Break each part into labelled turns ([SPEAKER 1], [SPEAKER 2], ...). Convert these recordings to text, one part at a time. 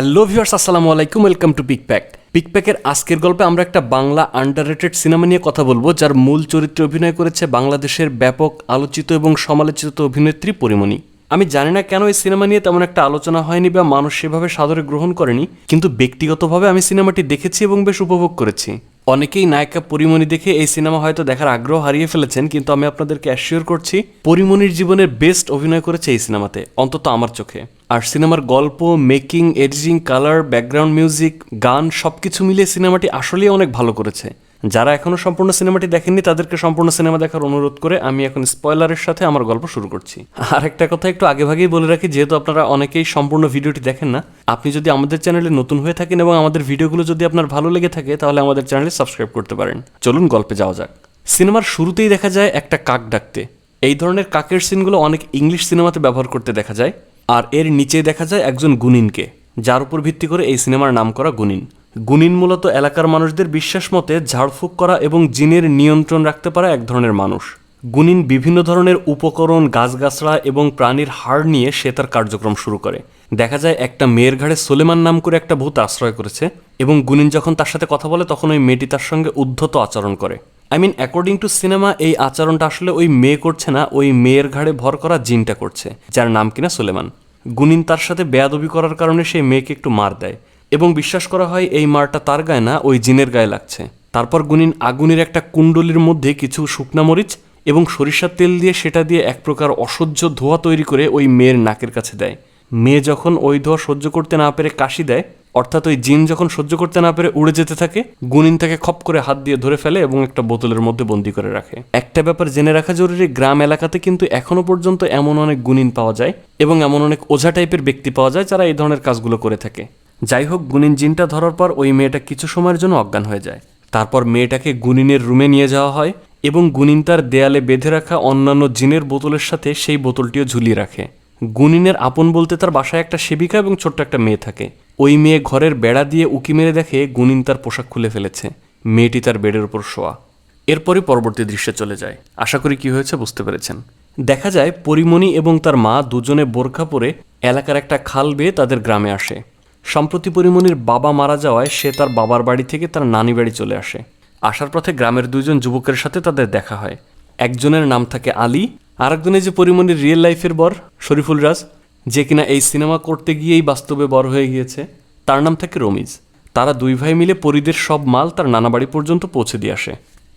[SPEAKER 1] Hello viewers, আসসালামু আলাইকুম, welcome two পিকপ্যাক পিকপ্যাকের আজকের গল্পে আমরা একটা বাংলা আন্ডাররেটেড সিনেমা নিয়ে কথা বলব, যার মূল চরিত্রে অভিনয় করেছে বাংলাদেশের ব্যাপক আলোচিত এবং সমালোচিত অভিনেত্রী পরিমণি। আমি জানি না কেন এই সিনেমা নিয়ে তেমন একটা আলোচনা হয়নি বা মানুষ সেভাবে সাদরে গ্রহণ করেনি, কিন্তু ব্যক্তিগতভাবে আমি সিনেমাটি দেখেছি এবং বেশ উপভোগ করেছি। অনেকেই নায়িকা পরিমণি দেখে এই সিনেমা হয়তো দেখার আগ্রহ হারিয়ে ফেলেছেন, কিন্তু আমি আপনাদেরকে অ্যাসিওর করছি, পরিমণির জীবনের বেস্ট অভিনয় করেছে এই সিনেমাতে অন্তত আমার চোখে। আর সিনেমার গল্প, making, editing, colour, background music, গান সব কিছু মিলিয়ে সিনেমাটি আসলেই অনেক ভালো করেছে। যারা এখনও সম্পূর্ণ সিনেমাটি দেখেননি, তাদেরকে সম্পূর্ণ সিনেমা দেখার অনুরোধ করে আমি এখন স্পয়লারের সাথে আমার গল্প শুরু করছি। আর একটা কথা একটু আগে ভাগেই বলে রাখি, যেহেতু আপনারা অনেকেই সম্পূর্ণ ভিডিওটি দেখেন না, আপনি যদি আমাদের চ্যানেলে নতুন হয়ে থাকেন এবং আমাদের ভিডিওগুলো যদি আপনার ভালো লেগে থাকে, তাহলে আমাদের চ্যানেলে সাবস্ক্রাইব করতে পারেন। চলুন গল্পে যাওয়া যাক। সিনেমার শুরুতেই দেখা যায় একটা কাক ডাকতে। এই ধরনের কাকের সিনগুলো অনেক ইংলিশ সিনেমাতে ব্যবহার করতে দেখা যায়। আর এর নিচে দেখা যায় একজন গুনিনকে যার উপর ভিত্তি করে এই সিনেমার নাম করা গুনিন গুনিন মূলত এলাকার মানুষদের বিশ্বাস মতে ঝাড়ফুঁক করা এবং জিনের নিয়ন্ত্রণ রাখতে পারা এক ধরনের মানুষ। গুনিন বিভিন্ন ধরনের উপকরণ, গাছগাছড়া এবং প্রাণীর হাড় নিয়ে সে তার কার্যক্রম শুরু করে। দেখা যায় একটা মেয়ের ঘাড়ে সোলেমান নাম করে একটা ভূত আশ্রয় করেছে এবং গুনিন যখন তার সাথে কথা বলে তখন ওই মেয়েটি তার সঙ্গে উদ্ধত আচরণ করে। I mean according to cinema এই আচরণটা আসলে ওই মেয়ে করছে না, ওই মেয়ের ঘাড়ে ভর করা জিনটা করছে, যার নাম কিনা সোলেমান। গুনিন তার সাথে বেয়াদবি করার কারণে সেই মেয়েকে একটু মার দেয়। এবং বিশ্বাস করা হয় এই মারটা তার গায়ে না, ওই জিনের গায়ে লাগছে। তারপর গুনিন আগুনের একটা কুণ্ডলির মধ্যে কিছু শুকনা মরিচ এবং সরিষার তেল দিয়ে সেটা দিয়ে এক প্রকার অসহ্য ধোঁয়া তৈরি করে ওই মেয়ের নাকের কাছে দেয়। মেয়ে যখন ওই ধোঁয়া সহ্য করতে না পেরে কাশি দেয়, অর্থাৎ ওই জিন যখন সহ্য করতে না পেরে উড়ে যেতে থাকে, গুনিন তাকে খপ করে হাত দিয়ে ধরে ফেলে এবং একটা বোতলের মধ্যে বন্দি করে রাখে। একটা ব্যাপার জেনে রাখা জরুরি, গ্রাম এলাকাতে কিন্তু এখনও পর্যন্ত এমন অনেক গুনিন পাওয়া যায় এবং এমন অনেক ওঝা টাইপের ব্যক্তি পাওয়া যায় যারা এই ধরনের কাজগুলো করে থাকে। যাই হোক, গুনিন জিনটা ধরার পর ওই মেয়েটা কিছু সময়ের জন্য অজ্ঞান হয়ে যায়। তারপর মেয়েটাকে গুনিনের রুমে নিয়ে যাওয়া হয় এবং গুনিন তার দেয়ালে বেঁধে রাখা অন্যান্য জিনের বোতলের সাথে সেই বোতলটিও ঝুলিয়ে রাখে। গুনিনের আপন বলতে তার বাসায় একটা সেবিকা এবং ছোট্ট একটা মেয়ে থাকে। ওই মেয়ে ঘরের বেড়া দিয়ে উকি মেরে দেখে গুনিন তার পোশাক খুলে ফেলেছে। মেয়েটি তার বেডের উপর শোয়া। এরপরই পরবর্তী দৃশ্যে চলে যায়। আশা করি কি হয়েছে বুঝতে পেরেছেন। দেখা যায় পরিমণি এবং তার মা দুজনে বোরখা পরে এলাকার একটা খাল বেয়ে তাদের গ্রামে আসে। সম্প্রতি পরিমণির বাবা মারা যাওয়ায় সে তার বাবার বাড়ি থেকে তার নানি বাড়ি চলে আসে। আসার পথে গ্রামের দুইজন যুবকের সাথে তাদের দেখা হয়। একজনের নাম থাকে আলী আরেকজনের যে পরিমণির রিয়েল লাইফের বর, শরীফুল রাজ, যে কিনা এই সিনেমা করতে গিয়েই বাস্তবে বড় হয়ে গিয়েছে, তার নাম থাকে রমিজ। তারা দুই ভাই মিলে পরিদের সব মাল তার নানা বাড়ি পর্যন্ত পৌঁছে দিয়ে আসে।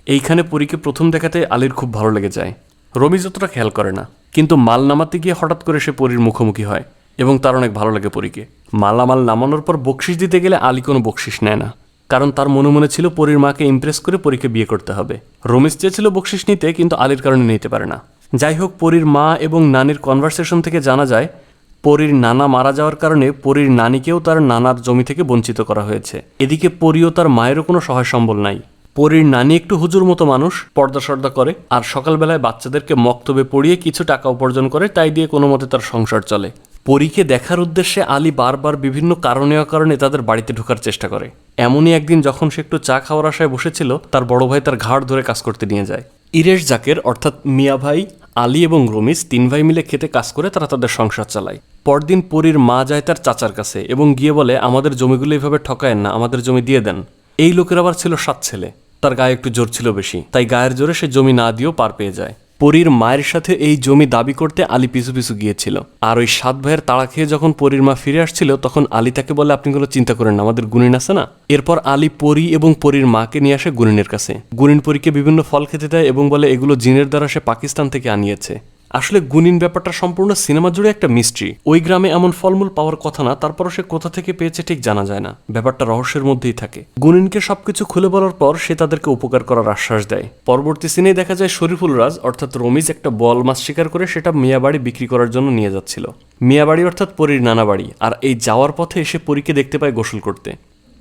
[SPEAKER 1] এইখানে পরীকে প্রথম দেখাতে আলীর খুব ভালো লেগে যায়। রমিজ অতটা খেয়াল করে না, কিন্তু মাল নামাতে গিয়ে হঠাৎ করে সে পরীর মুখোমুখি হয়, এবং তার অনেক ভালো লাগে পরীকে। মালামাল নামানোর পর বকশিস দিতে গেলে আলী কোনো বকশিস নেয় না, কারণ তার মনে মনে ছিল পরীর মাকে ইমপ্রেস করে পরীকে বিয়ে করতে হবে। রমেশ চেয়েছিল বকশিস নিতে, কিন্তু আলীর কারণে নিতে পারে না। যাই হোক পরীর মা এবং নানির কনভারসেশন থেকে জানা যায়, পরীর নানা মারা যাওয়ার কারণে পরীর নানিকেও তার নানার জমি থেকে বঞ্চিত করা হয়েছে। এদিকে পরীও তার মায়েরও কোনো সহায় সম্বল নাই। পরীর নানি একটু হুজুর মতো মানুষ পর্দা সর্দা করে আর সকালবেলায় বাচ্চাদেরকে মক্তবে পড়িয়ে কিছু টাকা উপার্জন করে তাই দিয়ে কোনো মতে তার সংসার চলে। পরীকে দেখার উদ্দেশ্যে আলী বারবার বিভিন্ন কারণে অকারণে তাদের বাড়িতে ঢোকার চেষ্টা করে। এমনই একদিন যখন সে একটু চা খাওয়ার আশায় বসেছিল, তার বড় ভাই তার ঘাড় ধরে কাজ করতে নিয়ে যায়। ইরেশ জাকের, অর্থাৎ মিয়া ভাই আলী এবং রমিজ তিন ভাই মিলে খেতে কাজ করে তারা তাদের সংসার চালায়। পরদিন পরীর মা যায় তার চাচার কাছে এবং গিয়ে বলে, আমাদের জমিগুলো এইভাবে ঠকায়েন না, আমাদের জমি দিয়ে দেন। এই লোকের আবার ছিল সাত ছেলে। তার গায়ে একটু জোর ছিল বেশি, তাই গায়ের জোরে সে জমি না দিয়েও পার পেয়ে যায়। পরীর মায়ের সাথে এই জমি দাবি করতে আলী পিছু পিছু গিয়েছিল। আর ওই সাত ভাইয়ের তাড়া খেয়ে যখন পরীর মা ফিরে আসছিল, তখন আলী তাকে বলে, আপনি কোনো চিন্তা করেন না, আমাদের গুণিন আছে না? এরপর আলী পরী এবং পরীর মাকে নিয়ে আসে গুণিনের কাছে। গুণিন পরীকে বিভিন্ন ফল খেতে দেয় এবং বলে, এগুলো জিনের দ্বারা সে পাকিস্তান থেকে আনিয়েছে। আসলে গুনিন ব্যাপারটা সম্পূর্ণ সিনেমা জুড়ে একটা মিস্ট্রি। ওই গ্রামে এমন ফলমূল পাওয়ার কথা না, তারপরও সে কোথা থেকে পেয়েছে ঠিক জানা যায় না। ব্যাপারটা রহস্যের মধ্যেই থাকে। গুনিনকে সবকিছু খুলে বলার পর সে তাদেরকে উপকার করার আশ্বাস দেয়। পরবর্তী সিনে দেখা যায় শরীফুল রাজ, অর্থাৎ রমিজ, একটা বল মাছ শিকার করে সেটা মিয়াবাড়ি বিক্রি করার জন্য নিয়ে যাচ্ছিল। মিয়াবাড়ি অর্থাৎ পরীর নানা বাড়ি, আর এই যাওয়ার পথে এসে পরীকে দেখতে পায় গোসল করতে।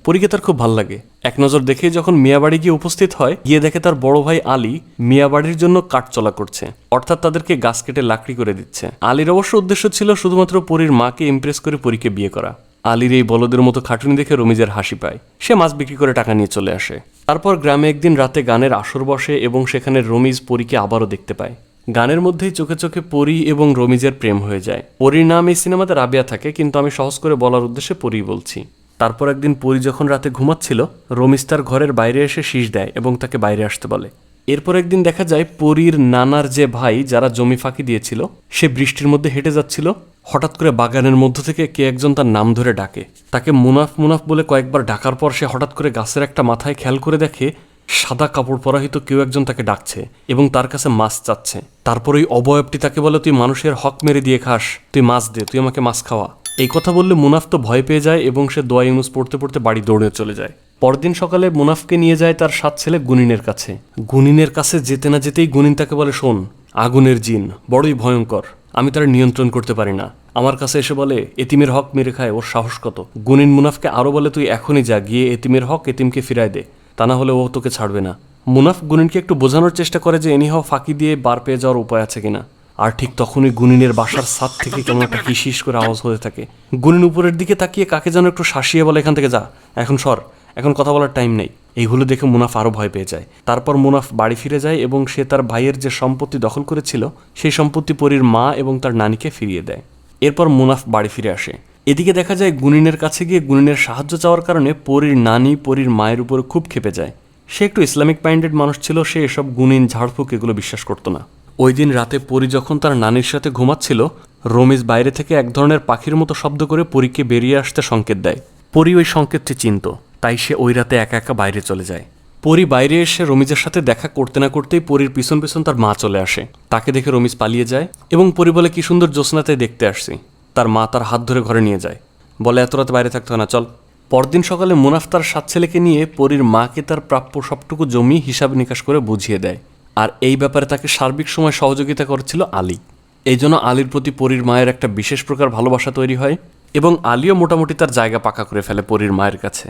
[SPEAKER 1] পরীকে তার খুব ভালো লাগে। এক নজর দেখেই যখন মিয়াবাড়ি গিয়ে উপস্থিত হয়, গিয়ে দেখে তার বড় ভাই আলী মিয়াবাড়ির জন্য কাঠ চলা করছে। অর্থাৎ তাদেরকে গাছ কেটে লাকড়ি করে দিচ্ছে। আলীর অবশ্য উদ্দেশ্য ছিল শুধুমাত্র পরীর মাকে ইমপ্রেস করে পরীকে বিয়ে করা। আলীর এই বলদের মতো খাটুনি দেখে রমিজের হাসি পায়। সে মাছ বিক্রি করে টাকা নিয়ে চলে আসে। তারপর গ্রামে একদিন রাতে গানের আসর বসে এবং সেখানে রমিজ পরীকে আবারও দেখতে পায়। গানের মধ্যেই চোখে চোখে পরী এবং রমিজের প্রেম হয়ে যায়। পরীর নাম এই সিনেমাতে রাবিয়া থাকে, কিন্তু আমি সহজ করে বলার উদ্দেশ্যে পরি বলছি। তারপর একদিন পরি যখন রাতে ঘুমাচ্ছিল রমিজ তার ঘরের বাইরে এসে শীষ দেয় এবং তাকে বাইরে আসতে বলে। এরপর একদিন দেখা যায়, পরীর নানার যে ভাই যারা জমি ফাঁকি দিয়েছিল, সে বৃষ্টির মধ্যে হেঁটে যাচ্ছিল। হঠাৎ করে বাগানের মধ্য থেকে কে একজন তার নাম ধরে ডাকে। তাকে মুনাফ মুনাফ বলে কয়েকবার ডাকার পর সে হঠাৎ করে গাছের একটা মাথায় খেয়াল করে দেখে, সাদা কাপড় পরাহিত কেউ একজন তাকে ডাকছে এবং তার কাছে মাছ চাচ্ছে। তারপর ওই অবয়বটি তাকে বলে, তুই মানুষের হক মেরে দিয়ে খাস, তুই মাছ দে, তুই আমাকে মাছ খাওয়া। এই কথা বললে মুনাফ তো ভয় পেয়ে যায় এবং সে দোয়া ইউনুস পড়তে পড়তে বাড়ি দৌড়ে চলে যায়। পরদিন সকালে মুনাফকে নিয়ে যায় তার সাত ছেলে গুনিনের কাছে। গুনিনের কাছে যেতে না যেতেই গুনিন তাকে বলে, শোন, আগুনের জিন, বড়ই ভয়ঙ্কর, আমি তার নিয়ন্ত্রণ করতে পারি না। আমার কাছে এসে বলে, এতিমের হক মেরে খায়, ওর সাহস কত? গুনিন মুনাফকে আরও বলে, তুই এখনই যা, গিয়ে এতিমের হক এতিমকে ফিরায় দে, তা না হলে ও তোকে ছাড়বে না। মুনাফ গুনিনকে একটু বোঝানোর চেষ্টা করে যে এনিহাও ফাঁকি দিয়ে বার পেয়ে যাওয়ার উপায় আছে কিনা? আর ঠিক তখনই গুনিনের বাসার ছাদ থেকে কেমন একটা হিসিস করে আওয়াজ হতে থাকে। গুনিন উপরের দিকে তাকিয়ে কাকে যেন একটু শাসিয়ে বলে এখান থেকে যা এখন সর। এখন কথা বলার টাইম নেই। এইগুলো দেখে মুনাফ আরও ভয় পেয়ে যায়। তারপর মুনাফ বাড়ি ফিরে যায় এবং সে তার ভাইয়ের যে সম্পত্তি দখল করেছিল সেই সম্পত্তি পরীর মা এবং তার নানিকে ফিরিয়ে দেয়। এরপর মুনাফ বাড়ি ফিরে আসে। এদিকে দেখা যায় গুনিনের কাছে গিয়ে গুনিনের সাহায্য চাওয়ার কারণে পরীর নানি পরীর মায়ের উপরে খুব ক্ষেপে যায়। সে একটু ইসলামিক মাইন্ডেড মানুষ ছিল সে এসব গুনিন ঝাড়ফুঁক এগুলো বিশ্বাস করতো না। ওই দিন রাতে পরি যখন তার নানির সাথে ঘুমাচ্ছিল রমিজ বাইরে থেকে এক ধরনের পাখির মতো শব্দ করে পরীকে বেরিয়ে আসতে সংকেত দেয়। পরি ওই সংকেতটি চিনত, তাই সে ওই রাতে একা একা বাইরে চলে যায়। পরি বাইরে এসে রমিজের সাথে দেখা করতে না করতেই পরির পিছন পিছন তার মা চলে আসে। তাকে দেখে রমিজ পালিয়ে যায় এবং পরি বলে, কি সুন্দর জ্যোৎস্নাতে দেখতে আসছি। তার মা তার হাত ধরে ঘরে নিয়ে যায়। বলে, এত রাতে বাইরে থাকতে হয় না, চল। পরদিন সকালে মুনাফ তার সাত ছেলেকে নিয়ে পরীর মাকে তার প্রাপ্য সবটুকু জমি হিসাব নিকাশ করে বুঝিয়ে দেয়। আর এই ব্যাপারে তাকে সার্বিক সময় সহযোগিতা করেছিল আলী। এই জন্য আলীর প্রতি পরীর মায়ের একটা বিশেষ প্রকার ভালোবাসা তৈরি হয় এবং আলীও মোটামুটি তার জায়গা পাকা করে ফেলে পরীর মায়ের কাছে।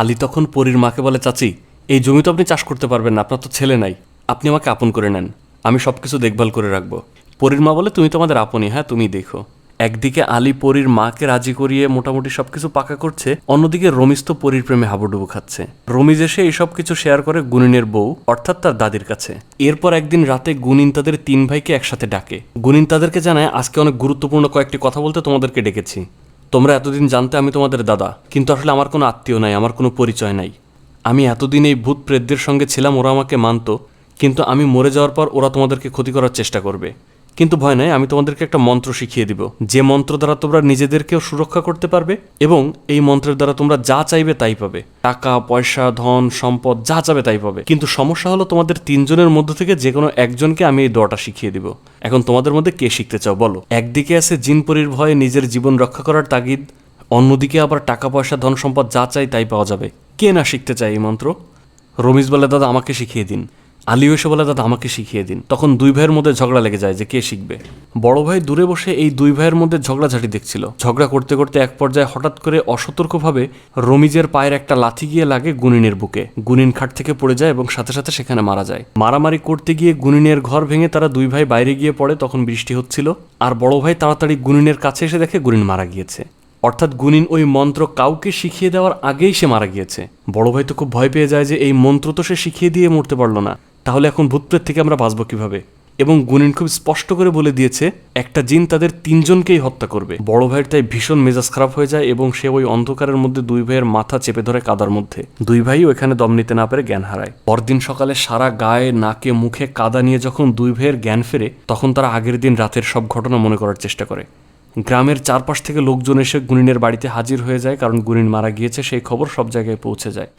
[SPEAKER 1] আলী তখন পরীর মাকে বলে, চাচি, এই জমি তো আপনি চাষ করতে পারবেন না, আপনার তো ছেলে নাই। আপনি আমাকে আপন করে নেন। আমি সব কিছু দেখভাল করে রাখব। পরীর মা বলে, তুমি তো আমাদের আপনই হ্যাঁ তুমি দেখো। একদিকে আলী পরীর মাকে রাজি করিয়ে মোটামুটি সবকিছু পাকা করছে, অন্যদিকে রমিজ তো পরীর প্রেমে হাবুডুবু খাচ্ছে। রমিজ এসে এই সব কিছু শেয়ার করে গুনিনের বউ, অর্থাৎ তার দাদির কাছে। এরপর একদিন রাতে গুনিন তাদের তিন ভাইকে একসাথে ডাকে। গুনিন তাদেরকে জানায়, আজকে অনেক গুরুত্বপূর্ণ কয়েকটি কথা বলতে তোমাদেরকে ডেকেছি। তোমরা এতদিন জানতে আমি তোমাদের দাদা, কিন্তু আসলে আমার কোনো আত্মীয় নাই, আমার কোনো পরিচয় নাই। আমি এতদিন এই ভূত প্রেতদের সঙ্গে ছিলাম, ওরা আমাকে মানতো, কিন্তু আমি মরে যাওয়ার পর ওরা তোমাদেরকে ক্ষতি করার চেষ্টা করবে। কিন্তু ভয় নয় আমি তোমাদেরকে একটা মন্ত্র শিখিয়ে দিব। যে মন্ত্র দ্বারা তোমরা নিজেদেরকেও সুরক্ষা করতে পারবে এবং এই মন্ত্রের দ্বারা তোমরা যা চাইবে তাই পাবে। টাকা, পয়সা, ধন, সম্পদ, যা চাবে তাই পাবে। কিন্তু সমস্যা হলো তোমাদের তিনজনের মধ্য থেকে যে কোনো একজনকে আমি এই দোয়াটা শিখিয়ে দিব। এখন তোমাদের মধ্যে কে শিখতে চাও বলো? একদিকে আছে জিনপরির ভয়ে নিজের জীবন রক্ষা করার তাগিদ, অন্যদিকে আবার টাকা, পয়সা, ধন, সম্পদ যা চাই তাই পাওয়া যাবে। কে না শিখতে চায় এই মন্ত্র? রমিজ বলে, দাদা, আমাকে শিখিয়ে দিন। আলিও এসে বলে, দাদা, আমাকে শিখিয়ে দিন। তখন দুই ভাইয়ের মধ্যে ঝগড়া লেগে যায় যে কে শিখবে। বড় ভাই দূরে বসে এই দুই ভাইয়ের মধ্যে ঝগড়াঝাটি দেখছিল। ঝগড়া করতে করতে এক পর্যায়ে হঠাৎ করে অসতর্কভাবে রমিজের পায়ের একটা লাথি গিয়ে লাগে গুনিনের বুকে। গুনিন খাট থেকে পড়ে যায় এবং সাথে সাথে সেখানে মারা যায়। মারামারি করতে গিয়ে গুনিনের ঘর ভেঙে তারা দুই ভাই বাইরে গিয়ে পড়ে, তখন বৃষ্টি হচ্ছিল। আর বড় ভাই তাড়াতাড়ি গুনিনের কাছে এসে দেখে গুনিন মারা গিয়েছে। অর্থাৎ গুনিন ওই মন্ত্র কাউকে শিখিয়ে দেওয়ার আগেই সে মারা গিয়েছে। বড় ভাই তো খুব ভয় পেয়ে যায় যে এই মন্ত্র তো সে শিখিয়ে দিয়ে মরতে পারল না। তাহলে এখন ভূতপ্রেত থেকে আমরা বাঁচবো কীভাবে? এবং গুনিন খুব স্পষ্ট করে বলে দিয়েছে, একটা জিন তাদের তিনজনকেই হত্যা করবে। বড় ভাইয়ের তাই ভীষণ মেজাজ খারাপ হয়ে যায় এবং সে ওই অন্ধকারের মধ্যে দুই ভাইয়ের মাথা চেপে ধরে কাদার মধ্যে। দুই ভাইও এখানে দম নিতে না পেরে জ্ঞান হারায়। পরদিন সকালে সারা গায়ে, নাকে, মুখে কাদা নিয়ে যখন দুই ভাইয়ের জ্ঞান ফেরে, তখন তারা আগের দিন রাতের সব ঘটনা মনে করার চেষ্টা করে। গ্রামের চারপাশ থেকে লোকজন এসে গুনিনের বাড়িতে হাজির হয়ে যায়, কারণ গুনিন মারা গিয়েছে, সেই খবর সব জায়গায় পৌঁছে যায়।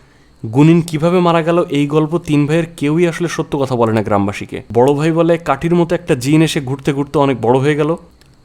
[SPEAKER 1] গুনিন কীভাবে মারা গেল এই গল্প তিন ভাইয়ের কেউই আসলে সত্য কথা বলে না গ্রামবাসীকে। বড় ভাই বলে কাঠির মতো একটা জিন এসে ঘুরতে ঘুরতে অনেক বড় হয়ে গেল।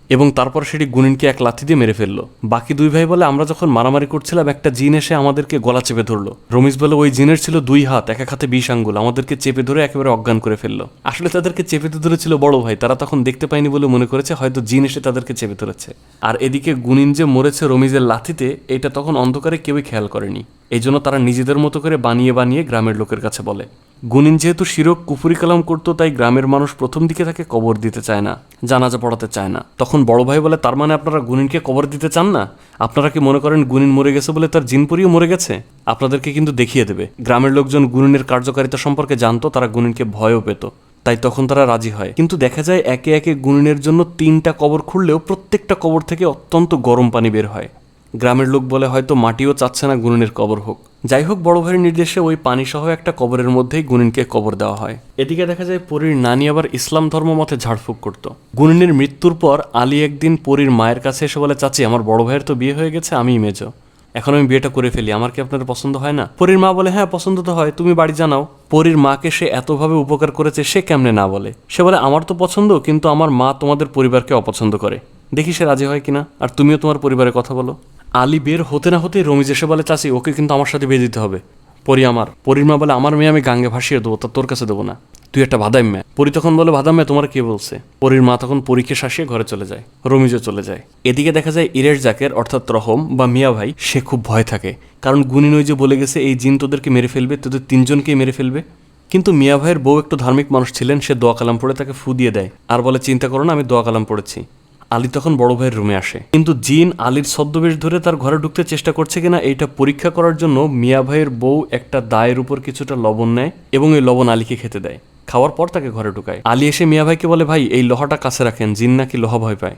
[SPEAKER 1] এবং তারপর সেটি গুনিনকে এক লাথি দিয়ে মেরে ফেলল। বাকি দুই ভাই বলে, আমরা যখন মারামারি করছিলাম, একটা জিন এসে আমাদেরকে গলা চেপে ধরলো। রমিজ বলে, ওই জিনের ছিল দুই হাত, এক এক হাতে বিষ আঙ্গুল। আমাদেরকে চেপে ধরে একেবারে অজ্ঞান করে ফেলল। আসলে তাদেরকে চেপে ধরেছিল বড় ভাই, তারা তখন দেখতে পায়নি বলে মনে করেছে, হয়তো জিন এসে তাদেরকে চেপে ধরেছে। আর এদিকে গুনিন যে মরেছে রমিজের লাথিতে, এটা তখন অন্ধকারে কেউই খেয়াল করেনি। এই জন্য তারা নিজেদের মতো করে বানিয়ে বানিয়ে গ্রামের লোকের কাছে বলে। গুনিন যেহেতু শিরক কুফুরি কালাম করতো, তাই গ্রামের মানুষ প্রথম দিকে তাকে কবর দিতে চায় না, জানাজা পড়াতে চায় না। তখন বড় ভাই বলে, তার মানে আপনারা গুনিনকে কবর দিতে চান না? আপনারা কি মনে করেন গুনিন মরে গেছে বলে তার জিনপুরিও মরে গেছে? আপনাদেরকে কিন্তু দেখিয়ে দেবে। গ্রামের লোকজন গুনিনের কার্যকারিতা সম্পর্কে জানতো, তারা গুনিনকে ভয়ও পেত। তাই তখন তারা রাজি হয়। কিন্তু দেখা যায়, একে একে গুনিনের জন্য তিনটা কবর খুললেও প্রত্যেকটা কবর থেকে অত্যন্ত গরম পানি বের হয়। গ্রামের লোক বলে, হয়তো মাটিও চাচ্ছে না গুনিনের কবর হোক। যাই হোক বড় ভাইয়ের নির্দেশে ওই পানি সহ একটা কবরের মধ্যেই গুনিনকে কবর দেওয়া হয়। এদিকে দেখা যায়, পরীর নানি আবার ইসলাম ধর্ম মতে ঝাড়ফুঁক করত। গুনিনের মৃত্যুর পর আলী একদিন পরীর মায়ের কাছে এসে বলে, চাচি, আমার বড় ভাইয়ের তো বিয়ে হয়ে গেছে আমি মেজো। এখন আমি বিয়েটা করে ফেলি, আমার কি আপনার পছন্দ হয় না? পরীর মা বলে হ্যাঁ পছন্দ তো হয়, তুমি বাড়ি জানাও। পরীর মাকে সে এতভাবে উপকার করেছে, সে কেমনে না বলে? সে বলে, আমার তো পছন্দ, কিন্তু আমার মা তোমাদের পরিবারকে অপছন্দ করে। দেখি সে রাজি হয় কিনা, আর তুমিও তোমার পরিবারের কথা বলো। আলী বের হতে না হতেই রমিজ এসে বলে, চাচি, ওকে কিন্তু আমার সাথে বিয়ে দিতে হবে। পরি আমার। পরির মা বলে, আমার মেয়ে আমি গাঙ্গে ভাসিয়ে দেবো, তা তোর কাছে দেবো না। তুই একটা বাদাম মেয়ে। পরি তখন বলে বাদাম মেয়ে, তোমার কে বলছে? পরির মা তখন পরীকে শাসিয়ে ঘরে চলে যায়, রমিজও চলে যায়। এদিকে দেখা যায়, ইরেশ জাকের, অর্থাৎ রহম বা মিয়া ভাই, সে খুব ভয় থাকে। কারণ গুনিন ওই যে বলে গেছে, এই জিন তোদেরকে মেরে ফেলবে, তোদের তিনজনকেই মেরে ফেলবে? কিন্তু মিয়া ভাইয়ের বউ একটু ধার্মিক মানুষ ছিলেন, সে দোয়া কালাম পড়ে তাকে ফু দিয়ে দেয়। আর বলে, চিন্তা করো না, আমি দোয়া কালাম পড়েছি। আলী তখন বড় ভাইয়ের রুমে আসে। কিন্তু জিন আলীর ছদ্মবেশ ধরে তার ঘরে ঢুকতে চেষ্টা করছে কিনা এইটা পরীক্ষা করার জন্য মিয়া ভাইয়ের বউ একটা দায়ের উপর কিছুটা লবণ নেয় এবং এই লবণ আলীকে খেতে দেয়। খাওয়ার পর তাকে ঘরে ঢুকায়। আলী এসে মিয়া ভাইকে বলে, ভাই, এই লোহাটা কাছে রাখেন, জিন নাকি লোহা ভয় পায়?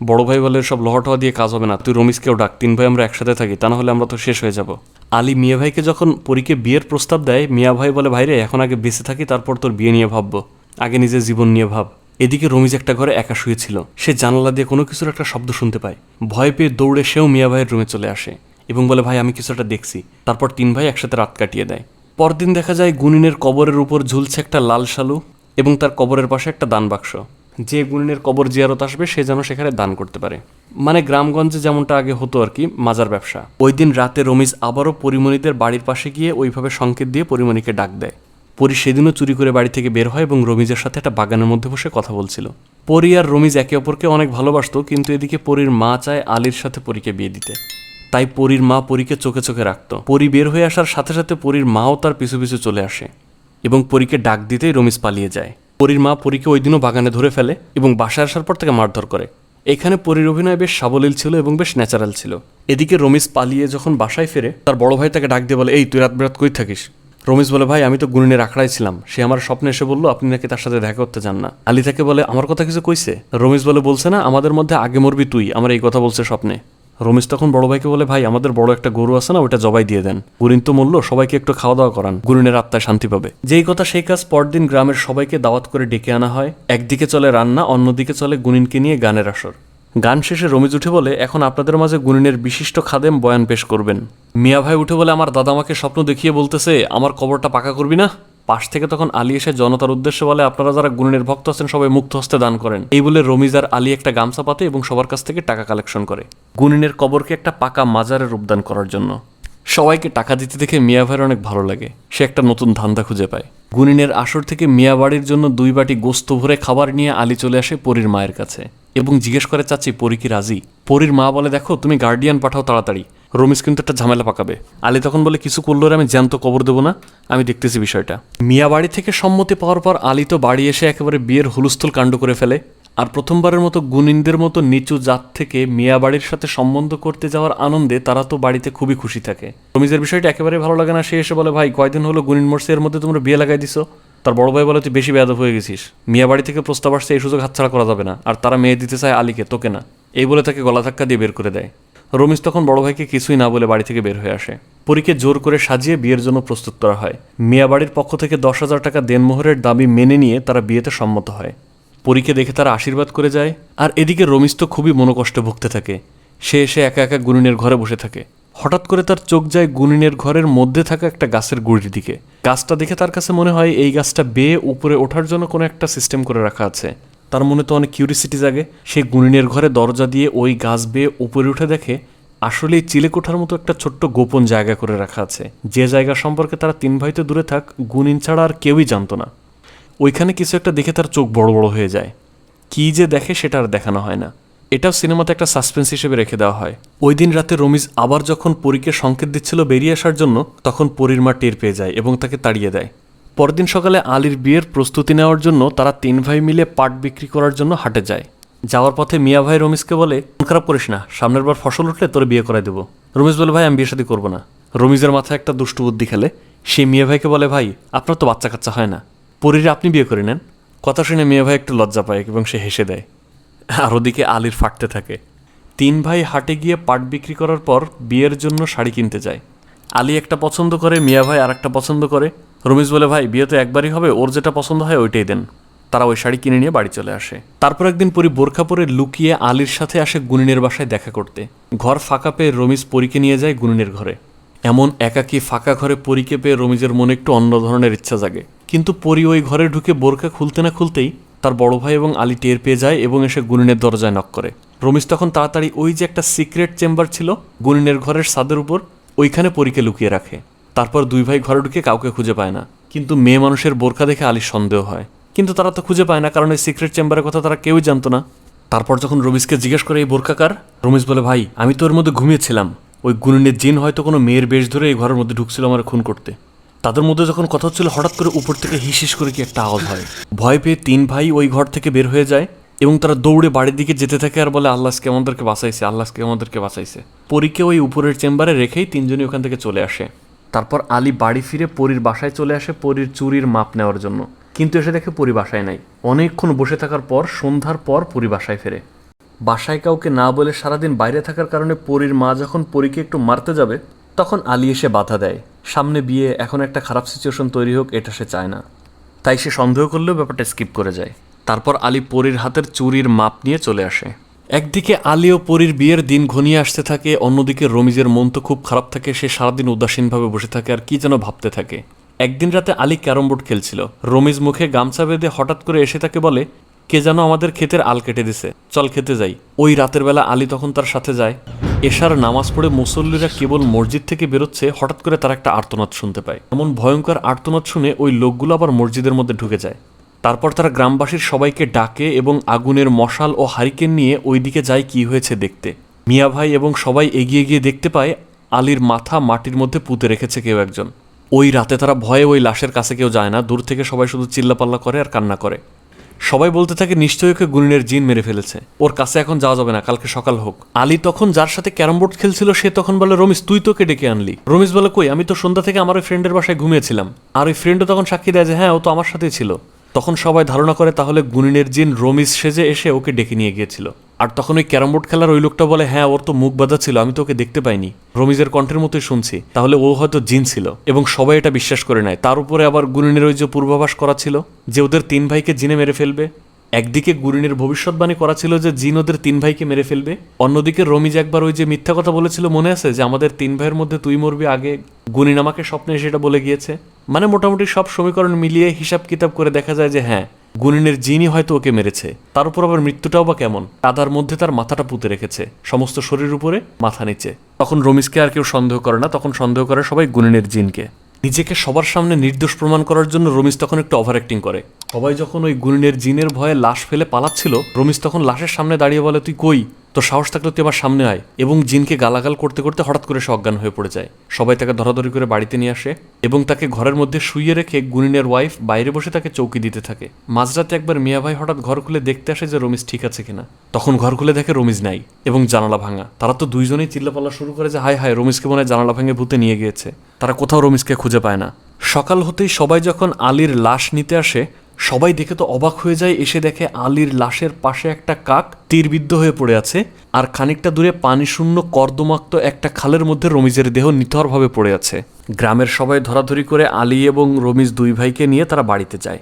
[SPEAKER 1] বড় ভাই বলে সব লোহা টোহা দিয়ে কাজ হবে না, তুই রমিসকেও ডাক, তিন ভাই আমরা একসাথে থাকি, তা না হলে আমরা তো শেষ হয়ে যাব। আলী মিয়া ভাইকে যখন পরীকে বিয়ের প্রস্তাব দেয়, মিয়া ভাই বলে, ভাইরে, এখন আগে বেঁচে থাকি, তারপর তোর বিয়ে নিয়ে ভাববো, আগে নিজের জীবন নিয়ে ভাব। এদিকে রমিজ একটা ঘরে একা শুয়েছিল। সে জানালা দিয়ে কোনো কিছুর একটা শব্দ শুনতে পায়। ভয় পেয়ে দৌড়ে সেও মিয়া ভাইয়ের রুমে চলে আসে এবং বলে, ভাই, আমি কিছু একটা দেখছি। তারপর তিন ভাই একসাথে রাত কাটিয়ে দেয়। পরদিন দেখা যায় গুনিনের কবরের উপর ঝুলছে একটা লাল শালু এবং তার কবরের পাশে একটা দান বাক্স। যে গুনিনের কবর জিয়ারত আসবে, সে যেন সেখানে দান করতে পারে। মানে গ্রামগঞ্জে যেমনটা আগে হতো আর কি, মাজার ব্যবসা। ওই দিন রাতে রমিজ আবারও পরিমণিদের বাড়ির পাশে গিয়ে ওইভাবে সংকেত দিয়ে পরিমণিকে ডাক দেয়। পরি সেদিনও চুরি করে বাড়ি থেকে বের হয় এবং রমিজের সাথে একটা বাগানের মধ্যে বসে কথা বলছিল। পরি আর রমিজ একে অপরকে অনেক ভালোবাসতো, কিন্তু এদিকে পরির মা চায় আলীর সাথে পরীকে বিয়ে দিতে। তাই পরির মা পরীকে চোখে চোখে রাখতো। পরি বের হয়ে আসার সাথে সাথে পরির মাও তার পিছু পিছু চলে আসে এবং পরীকে ডাক দিতেই রমিজ পালিয়ে যায়। পরির মা পরীকে ওই দিনও বাগানে ধরে ফেলে এবং বাসায় আসার পর তাকে মারধর করে। এখানে পরীর অভিনয় বেশ সাবলীল ছিল এবং বেশ ন্যাচারাল ছিল। এদিকে রমিজ পালিয়ে যখন বাসায় ফেরে, তার বড় ভাই তাকে ডাক দিয়ে বলে, এই, তুই রাত বেরাত কই থাকিস? রমিজ বলে, ভাই, আমি তো গুনিনের আখড়ায় ছিলাম। সে আমার স্বপ্নে এসে বলল, আপনি নাকি তার সাথে দেখা করতে চান না? আলী তাকে বলে, আমার কথা কিছু কইছে? রমিজ বলে, বলছে না, আমাদের মধ্যে আগে মরবি তুই, আমার এই কথা বলছে স্বপ্নে। রমিজ তখন বড় ভাইকে বলে, ভাই, আমাদের বড় একটা গরু আছে না ওটা জবাই দিয়ে দেন। গুরিন তো মূল্য সবাইকে একটু খাওয়া দাওয়া করান। গুরিনের আত্মায় শান্তি পাবে। যেই কথা সেই কাজ পরদিন গ্রামের সবাইকে দাওয়াত করে ডেকে আনা হয়। একদিকে চলে রান্না, অন্যদিকে চলে গুনিনকে নিয়ে গানের আসর। গান শেষে রমিজ উঠে বলে, এখন আপনাদের মাঝে গুনিনের বিশিষ্ট খাদেম বয়ান পেশ করবেন। মিয়া ভাই উঠে বলে, আমার দাদা আমাকে স্বপ্ন দেখিয়ে বলতেছে, আমার কবরটা পাকা করবি না? পাশ থেকে তখন আলী এসে জনতার উদ্দেশ্যে বলে, আপনারা যারা গুণের ভক্ত আছেন, সবাই মুক্ত হস্তে দান করেন। এই বলে রমিজ আর আলী একটা গামছা পাতে এবং সবার কাছ থেকে টাকা কালেকশন করে। গুনিনের কবরকে একটা পাকা মাজারে রূপদান করার জন্য। সবাইকে টাকা দিতে দেখে মিয়া ভাইয়ের অনেক ভালো লাগে। সে একটা নতুন ধান্দা খুঁজে পায়। গুনিনের আসর থেকে মিয়া বাড়ির জন্য দুই বাটি গোস্ত ভরে খাবার নিয়ে আলী চলে আসে পরীর মায়ের কাছে। এবং জিজ্ঞেস করে, চাচি, পরি কি রাজি? পরীর মা বলে, দেখো, তুমি গার্ডিয়ান পাঠাও তাড়াতাড়ি। রমিজ কিন্তু একটা ঝামেলা পাকাবে। আলী তখন বলে, কিছু করল আমি জ্যান্ত কবর দেবো না? আমি দেখতেছি বিষয়টা। মিয়া বাড়ি থেকে সম্মতি পাওয়ার পর আলী তো বাড়ি এসে একেবারে বিয়ের হুলস্থুল কাণ্ড করে ফেলে। আর প্রথমবারের মতো গুনিনদের মতো নিচু জাত থেকে মিয়া বাড়ির সাথে সম্বন্ধ করতে যাওয়ার আনন্দে তারা তো বাড়িতে খুবই খুশি থাকে। রমিজের বিষয়টা একেবারে ভালো লাগে না। সে এসে বলে, ভাই, কয়দিন হলো গুনিন মরছে? এর মধ্যে তোমরা বিয়ে লাগাই দিছো? তার বড় ভাই বলে, তুই বেশি বেয়াদব হয়ে গেছিস। মিয়া বাড়ি থেকে প্রস্তাব আসছে, এই সুযোগ হাতছাড়া করা যাবে না। আর তারা মেয়ে দিতে চায় আলীকে, তোকে না। এই বলে তাকে গলা ধাক্কা দিয়ে বের করে দেয়। রমিজ তখন বড় ভাইকে কিছুই না বলে বাড়ি থেকে বের হয়ে আসে। পরীকে জোর করে সাজিয়ে বিয়ের জন্য প্রস্তুত করা হয়। মিয়া বাড়ির পক্ষ থেকে দশ হাজার টাকা দেনমোহরের দাবি মেনে নিয়ে তারা বিয়েতে সম্মত হয়। পরীকে দেখে তারা আশীর্বাদ করে যায়। আর এদিকে রমিজ তো খুবই মনোকষ্টে ভুগতে থাকে। সে এসে একা একা গুনিনের ঘরে বসে থাকে। হঠাৎ করে তার চোখ যায় গুনিনের ঘরের মধ্যে থাকা একটা গাছের গুড়ির দিকে। গাছটা দেখে তার কাছে মনে হয় এই গাছটা বেয়ে উপরে ওঠার জন্য কোনো একটা সিস্টেম করে রাখা আছে। তার মনে তো অনেক কিউরিসিটি জাগে। সে গুনিনের ঘরে দরজা দিয়ে ওই গাছ বেয়ে উপরে উঠে দেখে আসলে চিলেকোঠার মতো একটা ছোট্ট গোপন জায়গা করে রাখা আছে। যে জায়গা সম্পর্কে তারা তিন ভাইতে দূরে থাক, গুনিন ছাড়া আর কেউই জানতো না। ওইখানে কিছু একটা দেখে তার চোখ বড় বড় হয়ে যায়। কী যে দেখে সেটা আর দেখানো হয় না। এটাও সিনেমাতে একটা সাসপেন্স হিসেবে রেখে দেওয়া হয়। ওই দিন রাতে রমিজ আবার যখন পরীকে সংকেত দিচ্ছিল বেরিয়ে আসার জন্য, তখন পরীর মা টের পেয়ে যায় এবং তাকে তাড়িয়ে দেয়। পরদিন সকালে আলীর বিয়ের প্রস্তুতি নেওয়ার জন্য তারা তিন ভাই মিলে পাট বিক্রি করার জন্য হাটে যায়। যাওয়ার পথে মিয়া ভাই রমিজকে বলে, মন খারাপ করিস না, সামনের বার ফসল উঠলে তোরে বিয়ে করাই দেবো। রমিজ বলে, ভাই, আমি বিয়ে শাদী করব না। রমিজের মাথায় একটা দুষ্টু বুদ্ধি খেলে। সে মিয়া ভাইকে বলে, ভাই, আপনার তো বাচ্চা কাচ্চা হয় না। পরীরে আপনি বিয়ে করে নেন। কথা শুনে মেয়ে ভাই একটু লজ্জা পায় এবং সে হেসে দেয়। আর ওদিকে আলির ফাটতে থাকে। তিন ভাই হাটে গিয়ে পাট বিক্রি করার পর বিয়ের জন্য শাড়ি কিনতে যায়। আলী একটা পছন্দ করে, মিয়া ভাই আর একটা পছন্দ করে। রমিজ বলে, ভাই, বিয়ে তো একবারই হবে, ওর যেটা পছন্দ হয় ওইটাই দেন। তারা ওই শাড়ি কিনে নিয়ে বাড়ি চলে আসে। তারপর একদিন পরি বোরখা পরে লুকিয়ে আলীর সাথে আসে গুনিনের বাসায় দেখা করতে। ঘর ফাঁকা পেয়ে রমিজ পরীকে নিয়ে যায় গুনিনের ঘরে। এমন একাকী ফাঁকা ঘরে পরীকে পেয়ে রমিজের মনে একটু অন্য ধরনের ইচ্ছা জাগে। কিন্তু পরি ওই ঘরে ঢুকে বোরখা খুলতে না খুলতেই তার বড় ভাই এবং আলী টের পেয়ে যায় এবং এসে গুনিনের দরজায় নক করে। রমিজ তখন তাড়াতাড়ি ওই যে একটা সিক্রেট চেম্বার ছিল, গুনিনের ঘরের ছাদের উপর, ওইখানে পরীকে লুকিয়ে রাখে। তারপর দুই ভাই ঘরে ঢুকে কাউকে খুঁজে পায় না। কিন্তু মেয়ে মানুষের বোরখা দেখে আলীর সন্দেহ হয়। কিন্তু তারা তো খুঁজে পায় না, কারণ এই সিক্রেট চেম্বারের কথা তারা কেউই জানতো না। তারপর যখন রমিজকে জিজ্ঞেস করে, এই বোরখাকার রমিজ বলে, ভাই, আমি তো ওর মধ্যে ঘুমিয়েছিলাম। ওই গুনিনের জিন হয়তো কোনো মেয়ের বেশ ধরে এই ঘরের মধ্যে ঢুকছিল আমার খুন করতে। তাদের মধ্যে যখন কথা হচ্ছিল, হঠাৎ করে উপর থেকে হিস হিস করে কি একটা আওয়াজ হয়। ভয় পেয়ে তিন ভাই ওই ঘর থেকে বের হয়ে যায় এবং তারা দৌড়ে বাড়ির দিকে যেতে থাকে আর বলে আল্লাহকে আমাদেরকে বাঁচাইছে আল্লাহকে আমাদেরকে বাঁচাইছে। পরীকে ওই উপরের চেম্বারে রেখেই তিনজনই ওখান থেকে চলে আসে। তারপর আলী বাড়ি ফিরে পরীর বাসায় চলে আসে পরীর চুরির মাপ নেওয়ার জন্য। কিন্তু এসে দেখে পরি বাসায় নাই। অনেকক্ষণ বসে থাকার পর, সন্ধ্যার পর পরি বাসায় ফেরে। বাসায় কাউকে না বলে সারাদিন বাইরে থাকার কারণে পরীর মা যখন পরীকে একটু মারতে যাবে তখন আলী এসে বাধা দেয়। সামনে বিয়ে, এখন একটা খারাপ সিচুয়েশন তৈরি হোক, এটা সে চায় না। তাই সে সন্দেহ করলেও ব্যাপারটা স্কিপ করে যায়। তারপর আলী পরীর হাতের চুরির মাপ নিয়ে চলে আসে। একদিকে আলী ও পরীর বিয়ের দিন ঘনিয়ে আসতে থাকে, অন্যদিকে রমিজের মন তো খুব খারাপ থাকে, সে সারাদিন উদাসীনভাবে বসে থাকে আর কি যেন ভাবতে থাকে। একদিন রাতে আলী ক্যারম বোর্ড খেলছিল। রমিজ মুখে গামছা বেঁধে হঠাৎ করে এসে তাকে বলে, কে যেন আমাদের ক্ষেতের আল কেটে দিছে। চল খেতে যাই। ওই রাতের বেলা আলী তখন তার সাথে যায়। এশার নামাজ পড়ে মুসল্লিরা কেবল মসজিদ থেকে বেরোচ্ছে, হঠাৎ করে তারা একটা আর্তনাদ শুনতে পায়। এমন ভয়ঙ্কর আর্তনাদ শুনে ওই লোকগুলো আবার মসজিদের মধ্যে ঢুকে যায়। তারপর তারা গ্রামবাসীর সবাইকে ডাকে এবং আগুনের মশাল ও হারিকেন নিয়ে ওইদিকে যায় কি হয়েছে দেখতে। মিয়া ভাই এবং সবাই এগিয়ে গিয়ে দেখতে পায়, আলীর মাথা মাটির মধ্যে পুঁতে রেখেছে কেউ একজন। ওই রাতে তারা ভয়ে ওই লাশের কাছে কেউ যায় না, দূর থেকে সবাই শুধু চিল্লাপাল্লা করে আর কান্না করে। সবাই বলতে থাকে নিশ্চয়ই ওকে গুনিনের জিন মেরে ফেলেছে। ওর কাছে এখন যাওয়া যাবে না, কালকে সকাল হোক। আলী তখন যার সাথে ক্যারাম বোর্ড খেলছিল, সে তখন বলে রমিস তুই তোকে ডেকে আনলি। রমিস বলে, কই, আমি তো সন্ধ্যা থেকে আমার ওই ফ্রেন্ডের বাসায় ঘুমিয়েছিলাম। আর ওই ফ্রেন্ডও তখন সাক্ষী দেয় যে হ্যাঁ ও তো আমার সাথেই ছিল। তখন সবাই ধারণা করে তাহলে গুনিনের জিন রমিস সেজে এসে ওকে ডেকে নিয়ে গিয়েছিল। আর তখন ওই ক্যারাম বোর্ড খেলার ওই লোকটা বলে হ্যাঁ ওর তো মুখ বাঁধা ছিল, আমি তো ওকে দেখতে পাইনি। রমিজের কণ্ঠের মতোই শুনছি। তাহলে ও হয়তো জিন ছিল। এবং সবাই এটা বিশ্বাস করে নেয়। তার উপরে আবার গুনিনের ওই যে পূর্বাভাস করা ছিল, যে ওদের তিন ভাইকে জিনে মেরে ফেলবে। একদিকে গুরিনের ভবিষ্যৎবাণী করা ছিল যে জিন ওদের তিন ভাইকে মেরে ফেলবে। অন্যদিকে রমিজ একবার ওই যে মিথ্যা কথা বলেছিল, মনে আছে? যে আমাদের তিন ভাইয়ের মধ্যে তুই মরবি আগে। গুনিন আমাকে স্বপ্নে সেটা বলে গিয়েছে। মানে মোটামুটি সব সমীকরণ মিলিয়ে হিসাব কিতাব করে দেখা যায় যে হ্যাঁ গুনিনের জিনই হয়তো ওকে মেরেছে। তার উপর আবার মৃত্যুটাও বা কেমন? কাদার মধ্যে তার মাথাটা পুঁতে রেখেছে, সমস্ত শরীর উপরে মাথা নিচে। তখন রমিজকে আর কেউ সন্দেহ করে না, তখন সন্দেহ করে সবাই গুনিনের জিনকে। নিজেকে সবার সামনে নির্দোষ প্রমাণ করার জন্য রমিজ তখন একটু ওভার অ্যাক্টিং করে। সবাই যখন ওই গুনিনের জিনের ভয়ে লাশ ফেলে পালাচ্ছিল রমিজ তখন লাশের সামনে দাঁড়িয়ে বলে, তুই কই? তোর সাহস থাকলে তুই আমার সামনে আয় এবং জিনকে গালাগাল করতে করতে হঠাৎ করে সে অজ্ঞান হয়ে পড়ে যায়। সবাই তাকে ধরাধরি করে বাড়িতে নিয়ে আসে এবং তাকে ঘরের মধ্যে শুইয়ে রেখে গুনিনের ওয়াইফ বাইরে বসে তাকে চৌকি দিতে থাকে। মাঝরাতে একবার মিয়া ভাই হঠাৎ ঘর খুলে দেখতে আসে যে রমিজ ঠিক আছে কিনা। তখন ঘর খুলে দেখে রমিজ নাই এবং জানালা ভাঙা। তারা তো দুইজনেই চিল্লাপাল্লা শুরু করে যে হায় হায় রমিজকে মনে হয় জানালা ভাঙে ভূতে নিয়ে গিয়েছে। তারা কোথাও রমিজকে খুঁজে পায় না। সকাল হতেই সবাই যখন আলীর লাশ নিতে আসে সবাই দেখে তো অবাক হয়ে যায়, এসে দেখে আলীর লাশের পাশে একটা কাক তীরবিদ্ধ হয়ে পড়ে আছে আর খানিকটা দূরে পানিশূন্য কর্দমাক্ত একটা খালের মধ্যে রমিজের দেহ নিথরভাবে পড়ে আছে। গ্রামের সবাই ধরাধরি করে আলী এবং রমিজ দুই ভাইকে নিয়ে তারা বাড়িতে যায়।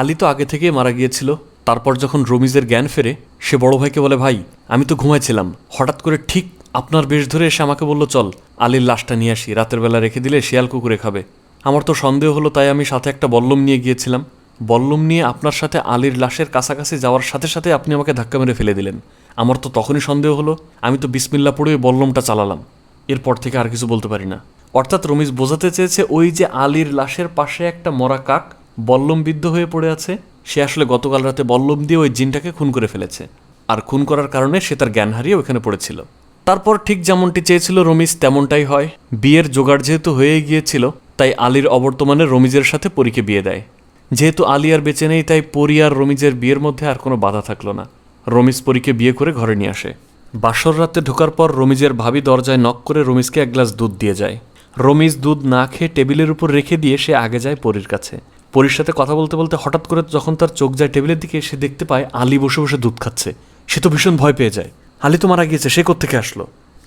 [SPEAKER 1] আলী তো আগে থেকেই মারা গিয়েছিল, তারপর যখন রমিজের জ্ঞান ফেরে, সে বড় ভাইকে বলে, ভাই, আমি তো ঘুমাইছিলাম। হঠাৎ করে ঠিক আপনার বেশ ধরে এসে আমাকে বলল, চল, আলীর লাশটা নিয়ে আসি, রাতের বেলা রেখে দিলে শিয়াল কুকুরে খাবে। আমার তো সন্দেহ হলো, তাই আমি সাথে একটা বল্লম নিয়ে গিয়েছিলাম। বল্লম নিয়ে আপনার সাথে আলীর লাশের কাছাকাছি যাওয়ার সাথে সাথে আপনি আমাকে ধাক্কা মেরে ফেলে দিলেন। আমার তো তখনই সন্দেহ হলো, আমি তো বিসমিল্লা পড়ে ওই বল্লমটা চালালাম। এরপর থেকে আর কিছু বলতে পারি না। অর্থাৎ রমিজ বোঝাতে চেয়েছে ওই যে আলীর লাশের পাশে একটা মরা কাক বল্লম বিদ্ধ হয়ে পড়ে আছে, সে আসলে গতকাল রাতে বল্লম দিয়ে ওই জিনটাকে খুন করে ফেলেছে। আর খুন করার কারণে সে তার জ্ঞান হারিয়ে ওখানে পড়েছিল। তারপর ঠিক যেমনটি চেয়েছিল রমিজ তেমনটাই হয়। বিয়ের জোগাড় যেহেতু হয়ে গিয়েছিল, তাই আলীর অবর্তমানে রমিজের সাথে পরীকে বিয়ে দেয়। যেহেতু আলী আর বেঁচে নেই, তাই পরি আর রমিজের বিয়ের মধ্যে আর কোনো বাধা থাকল না। রমিজ পরীকে বিয়ে করে ঘরে নিয়ে আসে। বাসর রাতে ঢোকার পর রমিজের ভাবি দরজায় নক করে রমিজকে এক গ্লাস দুধ দিয়ে যায়। রমিজ দুধ না খেয়ে টেবিলের উপর রেখে দিয়ে সে আগে যায় পরীর কাছে। পরীর সাথে কথা বলতে বলতে হঠাৎ করে যখন তার চোখ যায় টেবিলের দিকে, সে দেখতে পায় আলি বসে বসে দুধ খাচ্ছে। সে তো ভীষণ ভয় পেয়ে যায়। আলি তো মারা গিয়েছে, সে কোত্থেকে আসলো?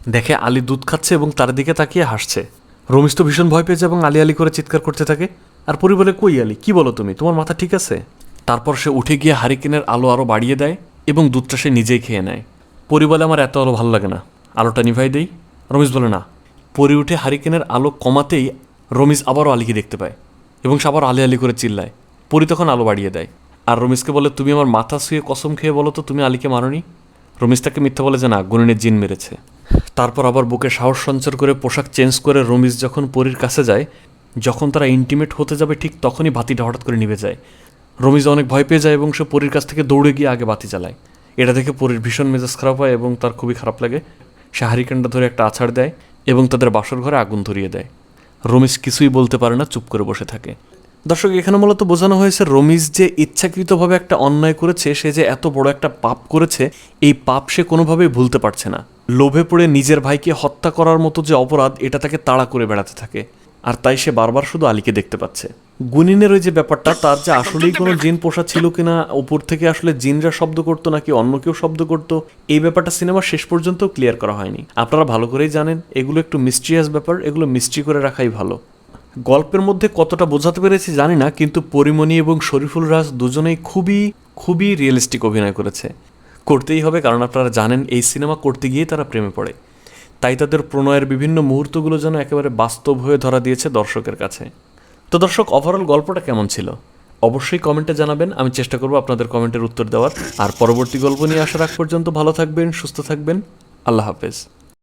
[SPEAKER 1] দেখে আলি দুধ খাচ্ছে এবং তার দিকে তাকিয়ে হাসছে। রমিজ তো ভীষণ ভয় পেয়েছে এবং আলি আলি করে চিৎকার করতে থাকে। আর পরি বলে, কই আলি? কি বলো তুমি? তোমার মাথা ঠিক আছে? তারপর সে উঠে গিয়ে হারিকেনের আলো আরও বাড়িয়ে দেয় এবং দুধটা সে নিজেই খেয়ে নেয়। পরি বলে, আমার এত আলো ভালো লাগে না। আলোটা নিভাই দেই। রমিজ বলে, না। পরি উঠে হারিকেনের আলো কমাতেই রমিজ আবারও আলিকে দেখতে পায় এবং সে আবার আলি আলি করে চিল্লায়। পরি তখন আলো বাড়িয়ে দেয়। আর রমিজকে বলে, তুমি আমার মাথা শুয়ে কসম খেয়ে বলো তো, তুমি আলিকে মারনি? রমিজ তাকে মিথ্যা বলে যে, না গুনিনের জিন মেরেছে। তারপর আবার বুকে সাহস সঞ্চার করে পোশাক চেঞ্জ করে রমিজ যখন পরীর কাছে যায় যখন তারা ইন্টিমেট হতে যাবে, ঠিক তখনই বাতিটা হঠাৎ করে নিভে যায়। রমিজ অনেক ভয় পেয়ে যায় এবং সে পরীর কাছ থেকে দৌড়ে গিয়ে আগে বাতি চালায় এটা দেখে পরীর ভীষণ মেজাজ খারাপ হয় এবং তার খুবই খারাপ লাগে। সে হারিকেনটা ধরে একটা আছাড় দেয় এবং তাদের বাসর ঘরে আগুন ধরিয়ে দেয়। রমিজ কিছুই বলতে পারে না, চুপ করে বসে থাকে। দর্শক, এখানে মূলত বোঝানো হয়েছে রমিজ যে ইচ্ছাকৃতভাবে একটা অন্যায় করেছে, সে যে এত বড় একটা পাপ করেছে, এই পাপ সে কোনোভাবেই ভুলতে পারছে না। লোভে পড়ে নিজের ভাইকে হত্যা করার মতো যে অপরাধ, এটা তাকে তাড়া করে বেড়াতে থাকে। আর তাই সে বারবার শুধু আলীকে দেখতে পাচ্ছে। গুনিনের ওই যে ব্যাপারটা তার যে আসলেই কোনো জিন পোষা ছিল কিনা উপর থেকে আসলে জিনরা শব্দ করতো নাকি অন্য কেউ শব্দ করতো এই ব্যাপারটা সিনেমা শেষ পর্যন্ত ক্লিয়ার করা হয়নি। আপনারা ভালো করেই জানেন এগুলো একটু মিস্ট্রিয়াস ব্যাপার এগুলো মিস্ট্রি করে রাখাই ভালো। গল্পের মধ্যে কতটা বোঝাতে পেরেছি জানি না কিন্তু পরিমণি এবং শরীফুল রাজ দুজনেই খুবই খুবই রিয়েলিস্টিক অভিনয় করেছে। করতেই হবে কারণ আপনারা জানেন এই সিনেমা করতে গিয়ে তারা প্রেমে পড়ে। তাই তাদের প্রণয়ের বিভিন্ন মুহূর্তগুলো যেন একেবারে বাস্তব হয়ে ধরা দিয়েছে দর্শকের কাছে। তো দর্শক ওভারঅল গল্পটা কেমন ছিল? অবশ্যই কমেন্টে জানাবেন, আমি চেষ্টা করব আপনাদের কমেন্টের উত্তর দেওয়ার। আর পরবর্তী গল্প নিয়ে আসার আগ পর্যন্ত ভালো থাকবেন, সুস্থ থাকবেন। আল্লাহ হাফেজ।